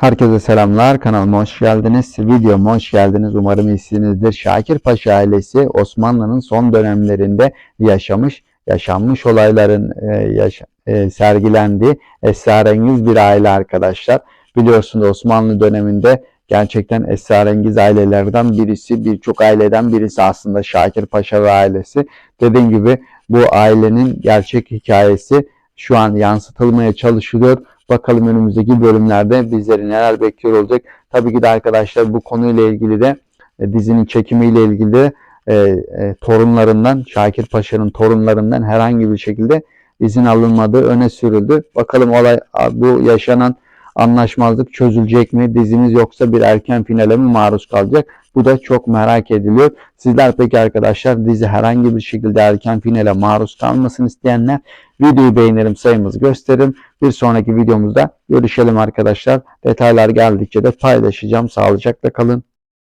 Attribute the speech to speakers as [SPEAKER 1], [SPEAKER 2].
[SPEAKER 1] Herkese selamlar. Kanalıma hoş geldiniz. Videoma hoş geldiniz. Umarım iyisinizdir. Şakir Paşa ailesi Osmanlı'nın son dönemlerinde yaşamış, yaşanmış olayların e, yaşa- e, sergilendiği esrarengiz bir aile arkadaşlar. Biliyorsunuz Osmanlı döneminde gerçekten esrarengiz ailelerden birisi, birçok aileden birisi aslında Şakir Paşa ve ailesi. Dediğim gibi bu ailenin gerçek hikayesi şu an yansıtılmaya çalışılıyor. Bakalım önümüzdeki bölümlerde bizleri neler bekliyor olacak. Tabii ki de arkadaşlar bu konuyla ilgili de e, dizinin çekimiyle ilgili de e, e, torunlarından, Şakir Paşa'nın torunlarından herhangi bir şekilde izin alınmadığı öne sürüldü. Bakalım olay bu yaşanan anlaşmazlık çözülecek mi? Dizimiz yoksa bir erken finale mi maruz kalacak? Bu da çok merak ediliyor. Sizler peki arkadaşlar dizi herhangi bir şekilde erken finale maruz kalmasını isteyenler videoyu beğenelim sayımızı gösterin. Bir sonraki videomuzda görüşelim arkadaşlar. Detaylar geldikçe de paylaşacağım. Sağlıcakla kalın.